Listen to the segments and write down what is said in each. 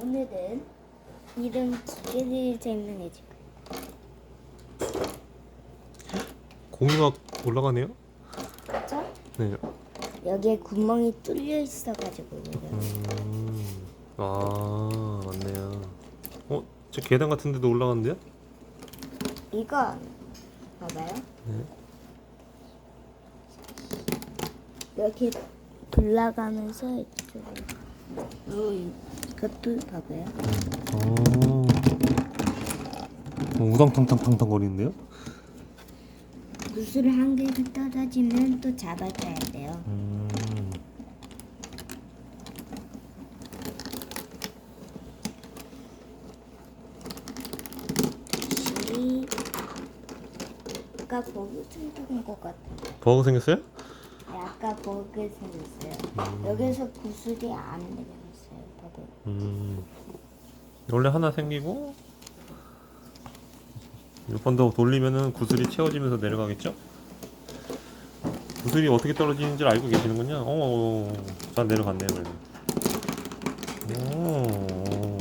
오늘은 이름 기계들이 줄 거예요. 공이가 올라가네요? 그렇죠? 네. 여기에 구멍이 뚫려 있어가지고. 음. 아, 맞네요. 어, 저 계단 같은 데도 올라가는데요? 이거 봐봐요. 네. 이렇게 돌아가면서 이쪽으로. 어, 이것도 봐봐요. 어. 어, 우당탕탕탕탕 거리는데요? 구슬 한 개가 떨어지면 또 잡아줘야 돼요. 음. 이 아까 버그 생긴 것 같아. 버그 생겼어요? 아까 버그 생겼어요. 여기서 구슬이 안 내려 버그. 음. 원래 하나 생기고 몇번더 돌리면은 구슬이 채워지면서 내려가겠죠? 구슬이 어떻게 떨어지는지 를 알고 계시는군요. 어, 어, 어. 잘 내려갔네요, 그래도. 오,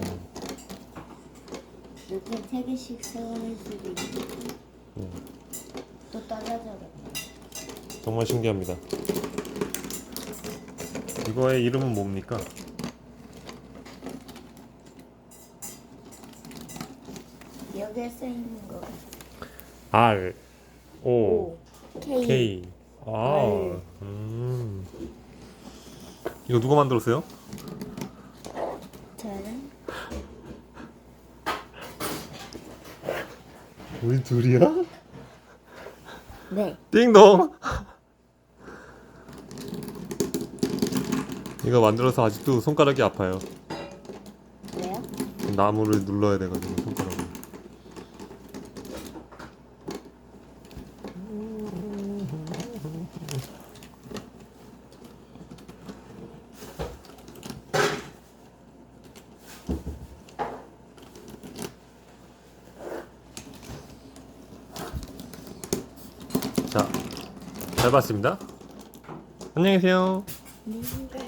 이렇게 세 개씩 세워낼 수도 있고 음, 또 떨어져버려요. 정말 신기합니다. 이거의 이름은 뭡니까? 여기에 써 있는 거 R, O, K. K. 아, R. 음. 이거 누가 만들었어요? 저는 우리 둘이야? 네. 띵동. 이거 만들어서 아직도 손가락이 아파요. 왜요? 나무를 눌러야 돼가지고 잘 봤습니다. 안녕히 계세요. 네.